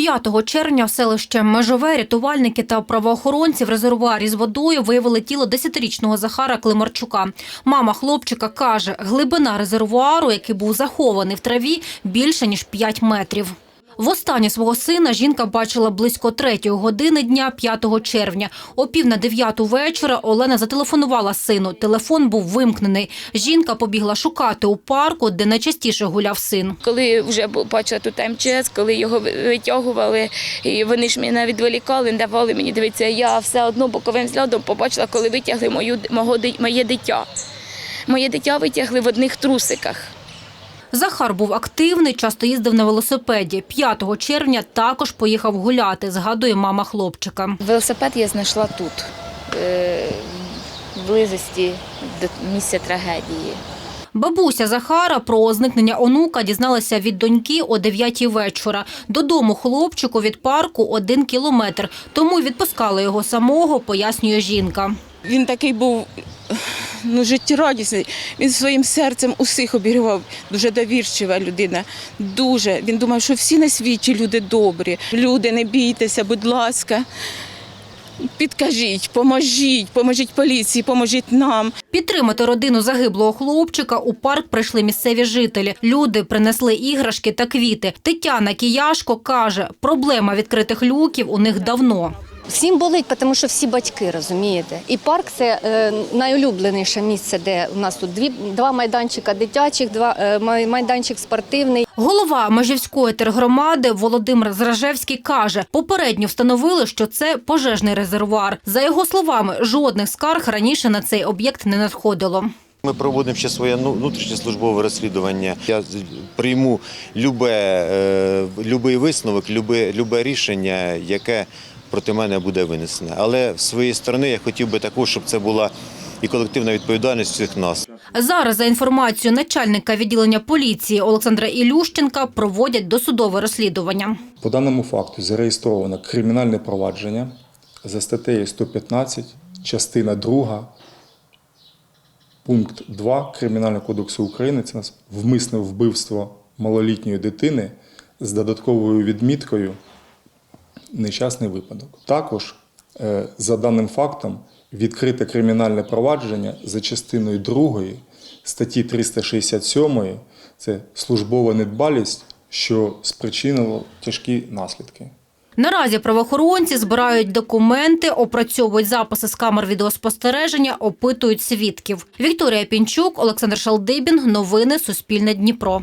5 червня в селище Межове рятувальники та правоохоронці в резервуарі з водою виявили тіло 10-річного Захара Климарчука. Мама хлопчика каже, глибина резервуару, який був захований в траві, більше ніж 5 метрів. Востаннє свого сина жінка бачила близько третьої години дня 5 червня. О пів на дев'яту вечора Олена зателефонувала сину. Телефон був вимкнений. Жінка побігла шукати у парку, де найчастіше гуляв син. Коли вже бачила тут МЧС, коли його витягували, і вони ж мене відволікали, не давали мені дивитися. Я все одно боковим взглядом побачила, коли витягли мою, мого, моє дитя. Моє дитя витягли в одних трусиках. Захар був активний, часто їздив на велосипеді. 5 червня також поїхав гуляти, згадує мама хлопчика. Велосипед я знайшла тут, е, в близості до місця трагедії. Бабуся Захара про зникнення онука дізналася від доньки о 9 вечора. Додому хлопчику від парку один кілометр, тому й відпускали його самого, пояснює жінка. Він такий був ну, життєрадісний. Він своїм серцем усіх обігрівав. Дуже довірчива людина. Дуже. Він думав, що всі на світі люди добрі. Люди, не бійтеся, будь ласка. Підкажіть, поможіть, поможіть поліції, поможіть нам. Підтримати родину загиблого хлопчика у парк прийшли місцеві жителі. Люди принесли іграшки та квіти. Тетяна Кияшко каже, проблема відкритих люків у них давно. Всім болить, тому що всі батьки, розумієте. І парк це е, найулюбленіше місце, де у нас тут дві, два майданчика дитячих, два е, майданчик спортивний. Голова Межівської тергромади Володимир Зражевський каже, попередньо встановили, що це пожежний резервуар. За його словами, жодних скарг раніше на цей об'єкт не надходило. Ми проводимо ще своє ну, внутрішнє службове розслідування. Я прийму любе, е, любий висновок, любе, любе рішення, яке проти мене буде винесене. Але з своєї сторони я хотів би також, щоб це була і колективна відповідальність всіх нас. Зараз, за інформацією начальника відділення поліції Олександра Ілющенка, проводять досудове розслідування. По даному факту зареєстровано кримінальне провадження за статтею 115, частина 2, пункт 2 Кримінального кодексу України. Це нас вмисне вбивство малолітньої дитини з додатковою відміткою нещасний випадок. Також е, за даним фактом відкрите кримінальне провадження за частиною 2 статті 367 це службова недбалість, що спричинило тяжкі наслідки. Наразі правоохоронці збирають документи, опрацьовують записи з камер відеоспостереження, опитують свідків. Вікторія Пінчук, Олександр Шалдибін. Новини Суспільне Дніпро.